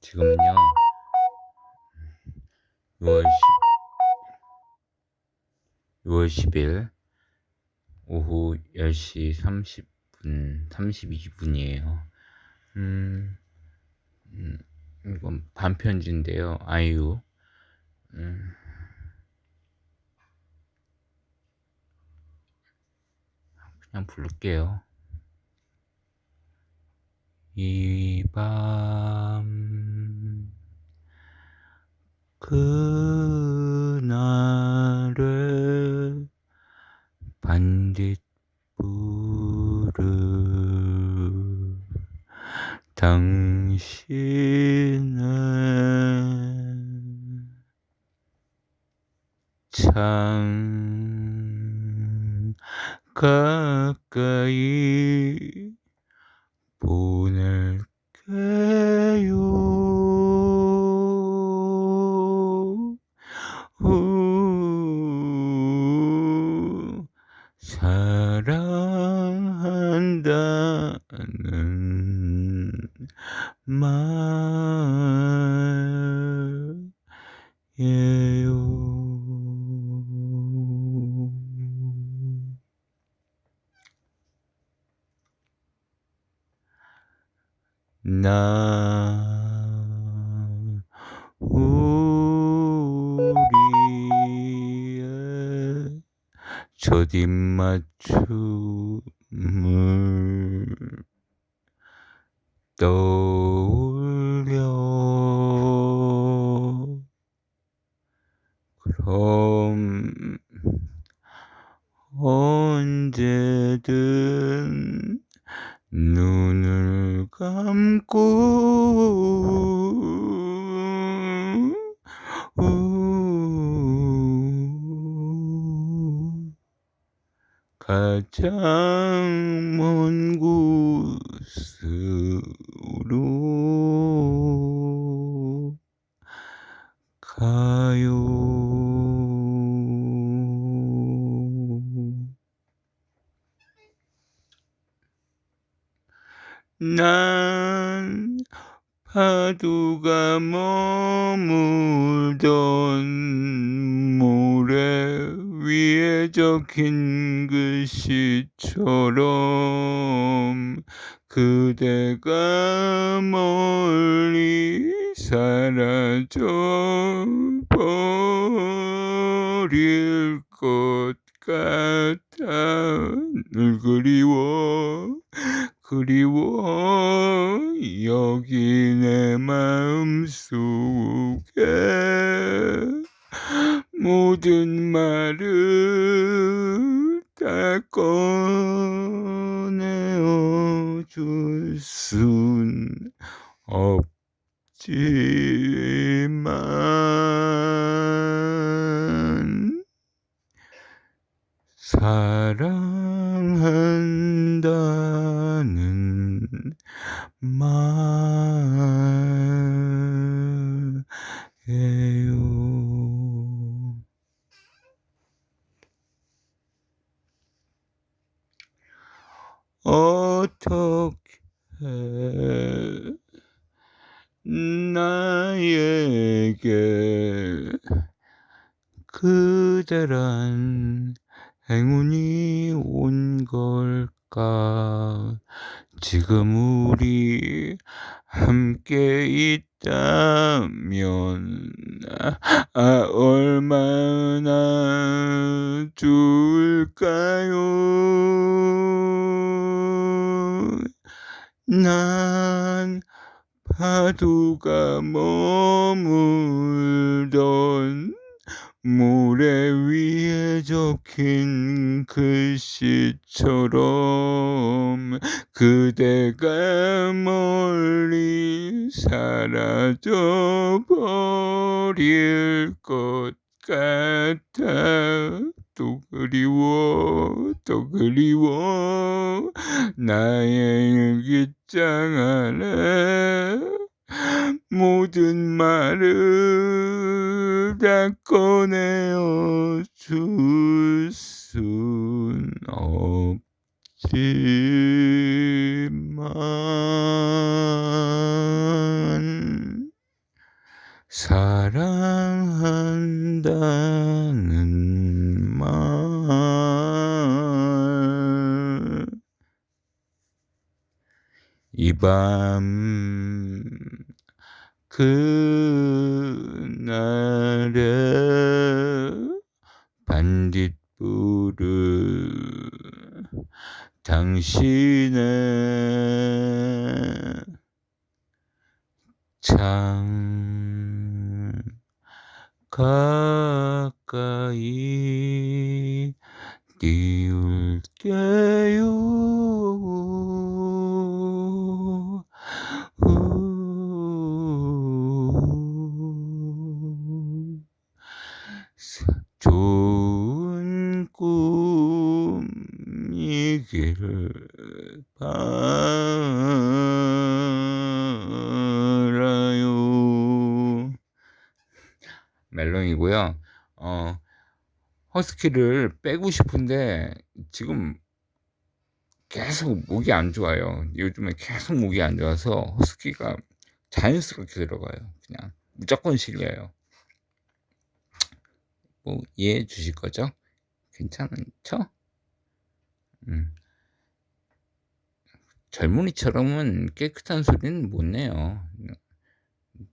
지금은요 6월 10 6월 10일 오후 10시 30분 32분이에요. 음, 음 이건 반편지인데요. 아이유 음, 그냥 부를게요. 이밤 그날의 반딧 불을 당신은 참 가까이 보낼게 사랑한다는 말이에요. 나 우 첫 입맞춤을 떠올려. 그럼 언제든 눈을 감고 우, 가장 먼 곳으로 가요. 난 파도가 머물던 모래 적힌 글씨처럼 그대가 멀리 사라져 버릴 것 같아 늘 그리워 그리워. 여기 내 마음 속에 모든 말을 다 꺼내어 줄 순 없지만 사랑한다는 말이에요. 어떻게 나에게 그대란 행운이 온 걸까? 지금 우리 함께 있다면 아, 얼마나 좋을까요? 난 파도가 머물던 모래 위에 적힌 글씨처럼 그대가 멀리 사라져 버릴 것 같아 또 그리워 또 그리워. 나의 일기장 안에 모든 말을 다 꺼내어 줄 순 없지만 사랑한다는 말. 이 밤, 그날의 반딧불을 당신의 참 가까이 띄울게요. 좋은 꿈이길 바라요. 멜롱이고요. 어, 허스키를 빼고 싶은데 지금 계속 목이 안 좋아요. 요즘에 계속 목이 안 좋아서 허스키가 자연스럽게 들어가요. 그냥 무조건 실려요. 뭐 이해해 주실 거죠? 괜찮죠? 음. 젊은이처럼은 깨끗한 소리는 못 내요.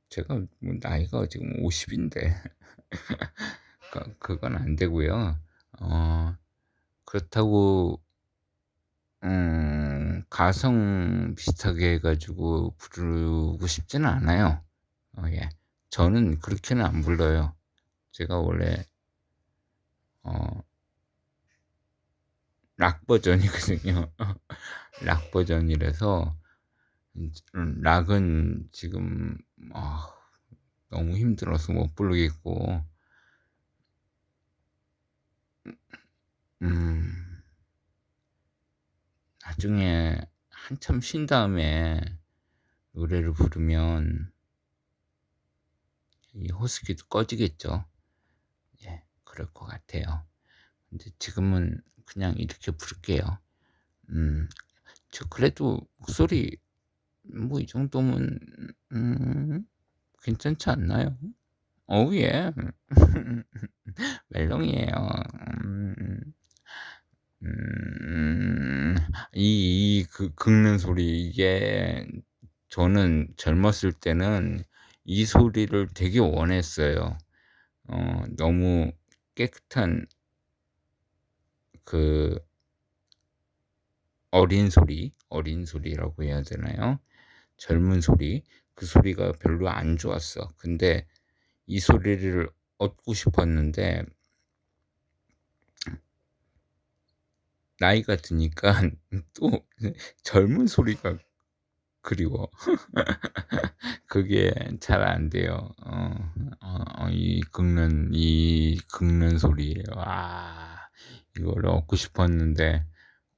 제가 뭐 나이가 지금 50인데 그건 안 되고요. 어, 그렇다고 음, 가성 비슷하게 해가지고 부르고 싶지는 않아요. 어, 예. 저는 그렇게는 안 불러요. 제가 원래 어, 락 버전이거든요. 락 버전이라서 음, 락은 지금 아, 너무 힘들어서 못 부르겠고 음, 나중에 한참 쉰 다음에 노래를 부르면 이 호스키도 꺼지겠죠. 예, 그럴 것 같아요. 근데 지금은 그냥 이렇게 부를게요. 음, 저 그래도 목소리 뭐 이 정도면 음, 괜찮지 않나요? 어우 예. 멜롱이에요. 음, 음, 이, 이 그, 긁는 소리 이게 저는 젊었을 때는 이 소리를 되게 원했어요. 어, 너무 깨끗한 그 어린 소리, 어린 소리라고 해야 되나요? 젊은 소리, 그 소리가 별로 안 좋았어. 근데 이 소리를 얻고 싶었는데 나이가 드니까 또 젊은 소리가 그리워. 그게 잘 안 돼요. 어, 어, 어, 이 긁는, 이 긁는 소리. 와, 이걸 얻고 싶었는데,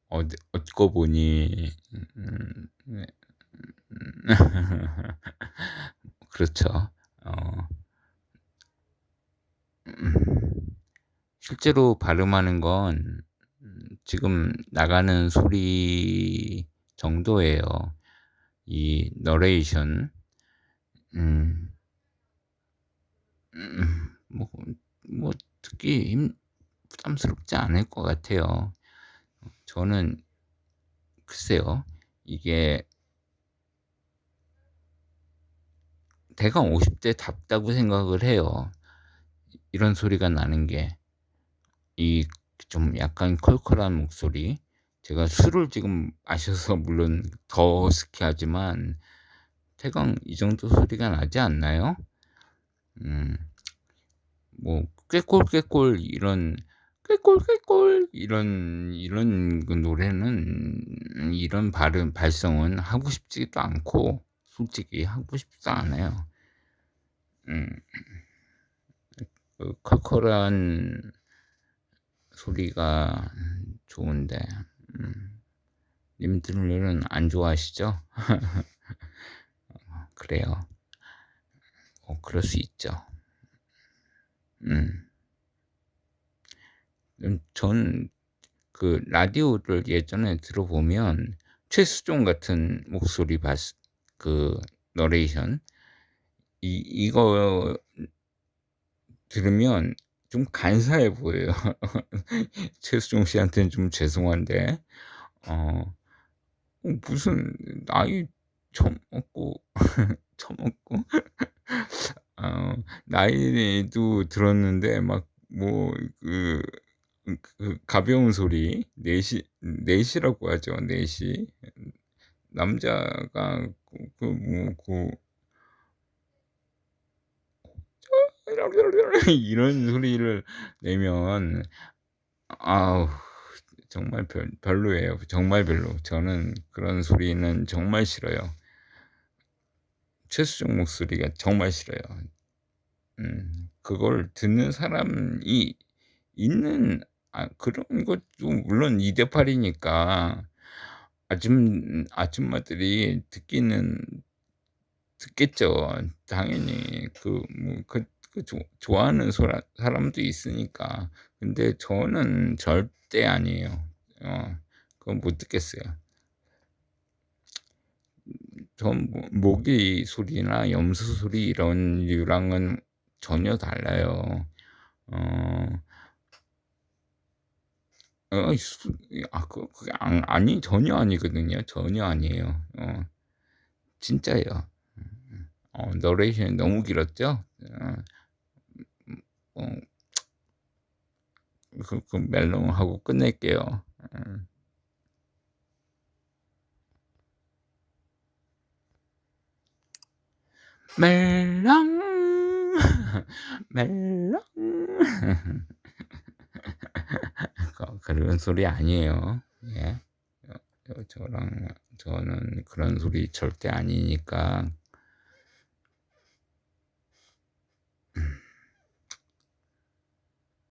얻, 얻고 보니, 음, 네. 그렇죠. 어, 음, 실제로 발음하는 건 지금 나가는 소리 정도예요. 이 너레이션, 음, 음, 뭐, 뭐, 힘, 부담스럽지 않을 것 같아요. 저는, 글쎄요, 이게, 대강 50대 답다고 생각을 해요. 이런 소리가 나는 게, 이 좀 약간 컬컬한 목소리, 제가 술을 지금 마셔서 물론 더 허스키하지만 태강 이 정도 소리가 나지 않나요? 음, 뭐 꾀꼴 꾀꼴 이런 꾀꼴 꾀꼴 이런 이런 그 노래는 이런 발음 발성은 하고 싶지도 않고 솔직히 하고 싶지도 않아요. 음, 그 컬컬한 소리가 좋은데 음, 님들은 안 좋아하시죠? 그래요. 어, 그럴 수 있죠. 음. 음 전그 라디오를 예전에 들어보면 최수종 같은 목소리 봤, 그 너레이션 이 이거 들으면 좀 간사해 보여요. 최수종 씨한테는 좀 죄송한데. 어어 무슨 나이 처먹고 처먹고? 어 나이도 들었는데 막뭐그 가벼운 소리. 내시 내시라고 하죠, 내시. 남자가 그그뭐그 이런 소리를 내면 아우 정말 별 별로예요. 정말 별로. 저는 그런 소리는 정말 싫어요. 최수종 목소리가 정말 싫어요. 음 그걸 듣는 사람이 있는 아 그런 것도 물론 2대8 이니까 아줌 아줌마들이 듣기는 듣겠죠. 당연히 그 뭐 그 그 좋 좋아하는 소라 사람도 있으니까. 근데 저는 절대 아니에요. 어 그건 못 듣겠어요. 전뭐 모기 소리나 염소 소리 이런 류랑은 전혀 달라요. 어 어 수 아 그 그게 안 아니 전혀 아니거든요. 전혀 아니에요. 어 진짜예요. 어 너레이션이 너무 길었죠? 어 어 그 그 멜롱하고 끝낼게요. 음. 멜랑 멜랑 그 그런 소리 아니에요. 예. 어어 저랑 저는 그런 소리 절대 아니니까